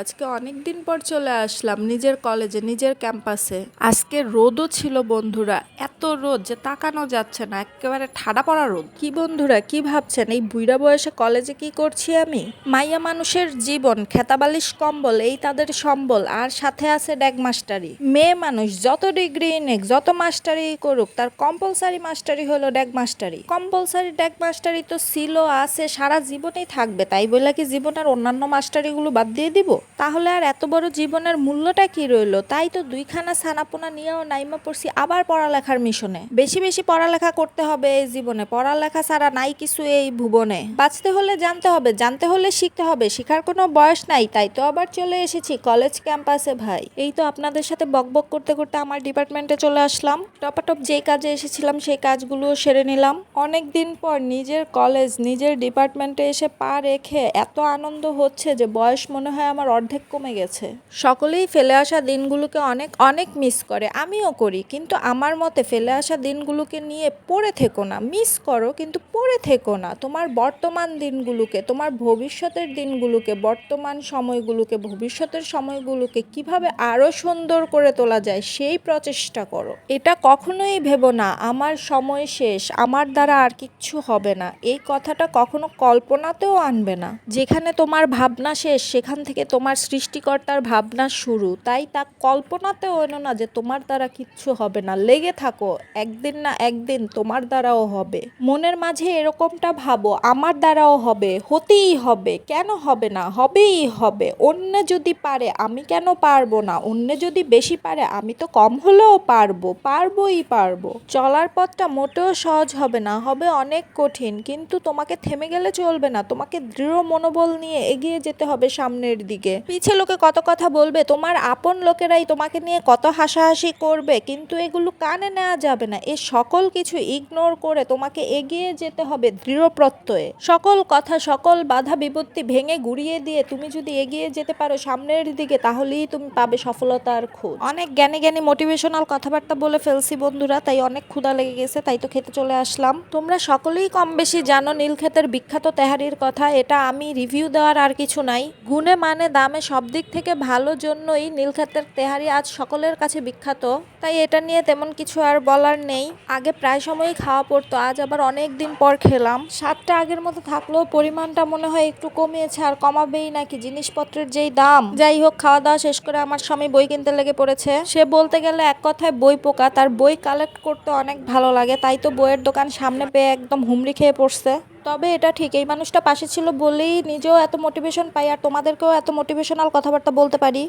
আজকে অনেক দিন পর চলে আসলাম নিজের কলেজে নিজের ক্যাম্পাসে আজকে রোদও ছিল বন্ধুরা, এত রোদ যে তাকানো যাচ্ছে না, একেবারে ঠাডা পড়া রোদ। কি বন্ধুরা, কি ভাবছেন? এই বুইড়া বয়সে কলেজে কি করছি আমি? মাইয়া মানুষের জীবন, খেতাবালিশ কম্বল, এই তাদের সম্বল, আর সাথে আছে ড্যাগ মাস্টারি মেয়ে মানুষ যত ডিগ্রি নেক, যত মাস্টারি করুক, তার কম্পালসারি মাস্টারি হলো ড্যাগ মাস্টারি কম্পালসারি ড্যাগ মাস্টারি তো ছিল, আছে, সারা জীবনেই থাকবে, তাই বলে কি জীবনের অন্যান্য মাস্টারিগুলো বাদ দিয়ে দিব? তাহলে আর এত বড় জীবনের মূল্যটা কি রইল? তাই তো দুইখানা ছানাপোনা নিয়েও নাইমা পড়ছি আবার পড়ালেখার মিশনে। বেশি বেশি পড়ালেখা করতে হবে এই জীবনে। পড়ালেখা ছাড়া নাই কিছু এই ভুবনে। বাঁচতে হলে জানতে হবে, জানতে হলে শিখতে হবে। শিখার কোনো বয়স নাই, তাই তো আবার চলে এসেছি কলেজ ক্যাম্পাসে, ভাই। এই তো আপনাদের সাথে বকবক করতে করতে আমার ডিপার্টমেন্টে চলে আসলাম। টপাটপ যেই কাজে এসেছিলাম সেই কাজগুলোও সেরে নিলাম। অনেক দিন পর নিজের কলেজ, নিজের ডিপার্টমেন্টে এসে পা রেখে এত আনন্দ হচ্ছে যে বয়স মনে হয় আমার অর্ধেক কমে গেছে। সকলেই ফেলে আসা দিনগুলোকে অনেক অনেক মিস করে। আমিও করি, কিন্তু আমার মতে ফেলে আসা দিনগুলোকে নিয়ে পড়ে থেকো না। মিস করো, কিন্তু পড়ে থেকো না। তোমার বর্তমান দিনগুলোকে, তোমার ভবিষ্যতের দিনগুলোকে, বর্তমান সময়গুলোকে, ভবিষ্যতের সময়গুলোকে কীভাবে আরও সুন্দর করে তোলা যায়, সেই প্রচেষ্টা করো। এটা কখনোই ভেবো না, আমার সময় শেষ, আমার দ্বারা আর কিচ্ছু হবে না। এই কথাটা কখনো কল্পনাতেও আনবে না। যেখানে তোমার ভাবনা শেষ, সেখান থেকে তোমার সৃষ্টিকর্তার ভাবনা শুরু, তাই তা কল্পনাতেও এনো না যে তোমার দ্বারা কিচ্ছু হবে না। লেগে থাকো, একদিন না একদিন তোমার দ্বারাও হবে। মনের মাঝে এরকমটা ভাবো, আমার দ্বারাও হবে, হতেই হবে, কেন হবে না? হবেই হবে। অন্য যদি পারে, আমি কেন পারব না? অন্য যদি বেশি পারে, আমি তো কম হলেও পারব, পারবোই পারব। চলার পথটা মোটেও সহজ হবে না, হবে অনেক কঠিন, কিন্তু তোমাকে থেমে গেলে চলবে না। তোমাকে দৃঢ় মনোবল নিয়ে এগিয়ে যেতে হবে সামনের দিকে। পিছে লোকে কত কথা বলবে? তোমার আপন লোকেরাই তোমাকে নিয়ে কত হাসাহাসি করবে? কিন্তু এগুলো কানে নেওয়া যাবে না। এ সকল কিছু ইগনোর করে তোমাকে এগিয়ে যেতে হবে দৃঢ় প্রত্যয়ে। সকল কথা, সকল বাধা বিপত্তি ভেঙে গুড়িয়ে দিয়ে তুমি যদি এগিয়ে যেতে পারো সামনের দিকে, তাহলেই তুমি পাবে সফলতার খোঁজ। অনেক জ্ঞানী জ্ঞানী মোটিভেশনাল কথাবার্তা বলে ফেলছি বন্ধুরা, তাই অনেক ক্ষুধা লেগে গেছে, তাই তো খেতে চলে আসলাম। তোমরা সকলেই কম বেশি জানো নীলক্ষেতের বিখ্যাত তেহারির কথা, এটা আমি রিভিউ দেওয়ার আর কিছু নাই। গুণে মানে দামে সব দিক থেকে ভালো জন্যই নীলক্ষেতের তেহারি আজ সকলের কাছে বিখ্যাত। তাই এটা নিয়ে তেমন কিছু আর বলার নেই। আগে প্রায় সময়ই খাওয়া পড়তো, আজ আবার অনেক দিন পর খেলাম। স্বাদটা আগের মতো থাকলেও পরিমাণটা মনে হয় একটু কমিয়েছে আর কমাবেই নাকি জিনিসপত্রের যেই দাম। যাই হোক খাওয়া দাওয়া শেষ করে আমার স্বামী বই কিনতে লেগে পড়েছে। সে বলতে গেলে এক কথায় বই পোকা, তার বই কালেক্ট করতে অনেক ভালো লাগে, তাই তো বইয়ের দোকান সামনে পেয়ে একদম হুমড়ি খেয়ে পড়ছে। তবে এটা ঠিক, এই মানুষটা পাশে ছিল বলেই নিজেও এত মোটিভেশন পাই আর তোমাদেরকেও এত মোটিভেশনাল কথাবার্তা বলতে পারি।